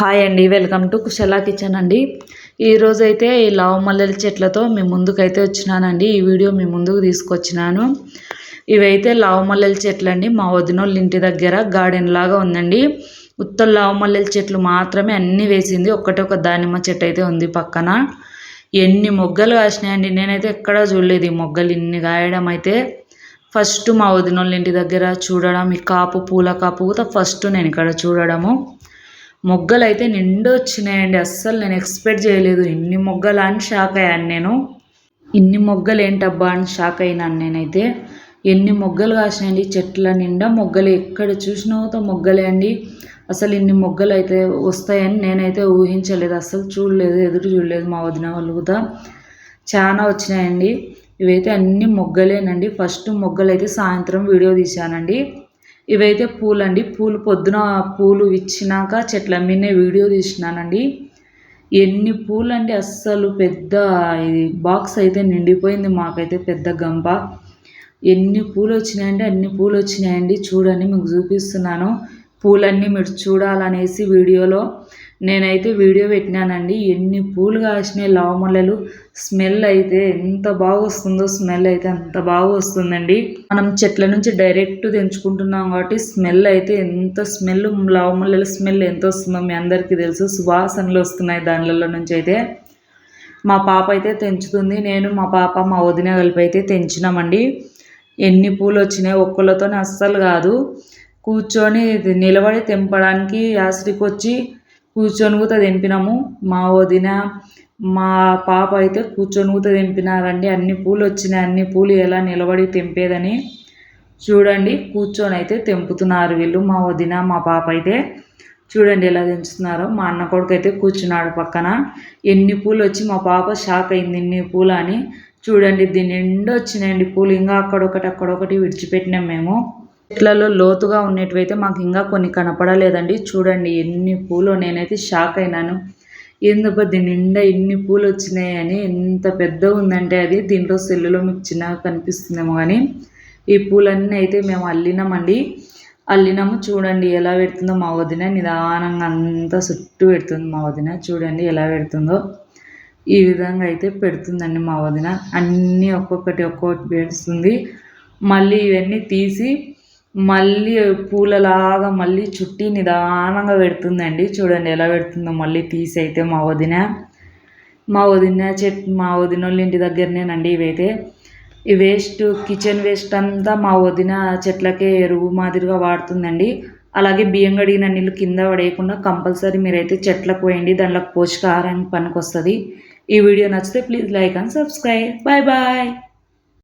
Hi అండి welcome to Kushala kitchen అండి. ఈరోజు అయితే ఈ లావు మల్లెల చెట్లతో మీ ముందుకైతే వచ్చినానండి. ఈ వీడియో మీ ముందుకు తీసుకొచ్చినాను. ఇవైతే లావు మల్లెల చెట్లు అండి మా వదినోళ్ళ ఇంటి దగ్గర గార్డెన్ లాగా ఉందండి. ఉత్తర లావు మల్లెల చెట్లు మాత్రమే అన్నీ వేసింది. ఒక్కటే ఒక దానిమ్మ చెట్టు అయితే ఉంది పక్కన. ఎన్ని మొగ్గలు కాసినాయండి నేనైతే ఎక్కడా చూడలేదు ఈ మొగ్గలు ఇన్ని కాయడం అయితే. ఫస్ట్ మా వదినోళ్ళ ఇంటి దగ్గర చూడడం ఈ కాపు పూల కాపు కూడా ఫస్ట్ నేను ఇక్కడ చూడడము. మొగ్గలు అయితే నిండు వచ్చినాయండి. అస్సలు నేను ఎక్స్పెక్ట్ చేయలేదు. ఇన్ని మొగ్గలు అని షాక్ అయ్యాను నేను. ఇన్ని మొగ్గలు ఏంటబ్బా అని షాక్ అయినాను నేనైతే. ఎన్ని మొగ్గలు కాసినాయండి. చెట్ల నిండా మొగ్గలు. ఎక్కడ చూసినావుతో మొగ్గలే అండి. అసలు ఇన్ని మొగ్గలు అయితే వస్తాయని నేనైతే ఊహించలేదు. అసలు చూడలేదు. ఎదురు చూడలేదు మా వదిన వాళ్ళు కూడా. చాలా వచ్చినాయండి. ఇవైతే అన్ని మొగ్గలేనండి. ఫస్ట్ మొగ్గలు అయితే సాయంత్రం వీడియో తీశానండి. ఇవైతే పూలండి. పూలు పొద్దున పూలు ఇచ్చినాక చెట్ల మీదనే వీడియో తీసినానండి. ఎన్ని పూలు అండి అస్సలు పెద్ద ఇది బాక్స్ అయితే నిండిపోయింది. మాకైతే పెద్ద గంప. ఎన్ని పూలు వచ్చినాయండి అన్ని పూలు వచ్చినాయండి చూడండి మీకు చూపిస్తున్నాను. పూలన్నీ మీరు చూడాలనేసి వీడియోలో నేనైతే వీడియో పెట్టినానండి. ఎన్ని పూలు కాసినాయి లావమల్లెలు స్మెల్ అయితే ఎంత బాగా వస్తుందో స్మెల్ అయితే అంత బాగా వస్తుందండి మనం చెట్ల నుంచి డైరెక్ట్ తెంచుకుంటున్నాం కాబట్టి స్మెల్ అయితే ఎంత స్మెల్ లావమల్లెల స్మెల్ ఎంత వస్తుందో మీ అందరికీ తెలుసు. సువాసనలు వస్తున్నాయి దానిలలో నుంచి అయితే. మా పాప అయితే తెంచుతుంది. నేను మా పాప మా వదిన కలిపి అయితే తెంచినామండి. ఎన్ని పూలు వచ్చినాయి ఒక్కళ్ళతోనే అస్సలు కాదు. కూర్చొని నిలబడి తెంపడానికి యాసరికి వచ్చి కూర్చొని కూడా తెంపినాము. మా వదిన మా పాప అయితే కూర్చొని కూడా తెంపినారండి. అన్ని పూలు వచ్చినాయి. అన్ని పూలు ఎలా నిలబడి తెంపేదని చూడండి. కూర్చొని అయితే తెంపుతున్నారు వీళ్ళు మా వదిన మా పాప అయితే. చూడండి ఎలా తెంచుతున్నారో. మా అన్న కొడుకు అయితే కూర్చున్నాడు పక్కన. ఎన్ని పూలు వచ్చి మా పాప షాక్ అయింది. ఇన్ని పూలు అని చూడండి. దీని నిండా వచ్చినాయండి పూలు. ఇంకా అక్కడొకటి అక్కడొకటి విడిచిపెట్టినాం మేము. చెట్లలో లోతుగా ఉండేటివైతే మాకు ఇంకా కొన్ని కనపడలేదండి. చూడండి ఎన్ని పూలు నేనైతే షాక్ అయినాను. ఎందుకు దీని నిండా ఇన్ని పూలు వచ్చినాయి అని ఎంత పెద్దగా ఉందంటే అది దీంట్లో సెల్లులో మీకు చిన్నగా కనిపిస్తుందేమో కానీ ఈ పూలన్నీ అయితే మేము అల్లినామండి. అల్లినాము చూడండి ఎలా పెడుతుందో మా వదిన నిదానంగా అంతా చుట్టూ పెడుతుంది మా వదిన. చూడండి ఎలా పెడుతుందో. ఈ విధంగా అయితే పెడుతుందండి మా వదిన. అన్నీ ఒక్కొక్కటి ఒక్కొక్కటి పెడుతుంది. మళ్ళీ ఇవన్నీ తీసి మళ్ళీ పూలలాగా మళ్ళీ చుట్టి నిదానంగా పెడుతుందండి. చూడండి ఎలా పెడుతుందో మళ్ళీ తీసి అయితే మా వదిన. మా వదిన చెట్ మా వదిన వాళ్ళ ఇంటి దగ్గరనేనండి ఇవైతే. ఈ వేస్ట్ కిచెన్ వేస్ట్ అంతా మా వదిన చెట్లకే ఎరువు మాదిరిగా వాడుతుందండి. అలాగే బియ్యం కడిగిన నీళ్ళు కింద పడేయకుండా కంపల్సరీ మీరైతే చెట్లకు పోయండి దాంట్లో పోషకాహారానికి పనికి వస్తుంది ఈ వీడియో నచ్చితే please like and subscribe. Bye bye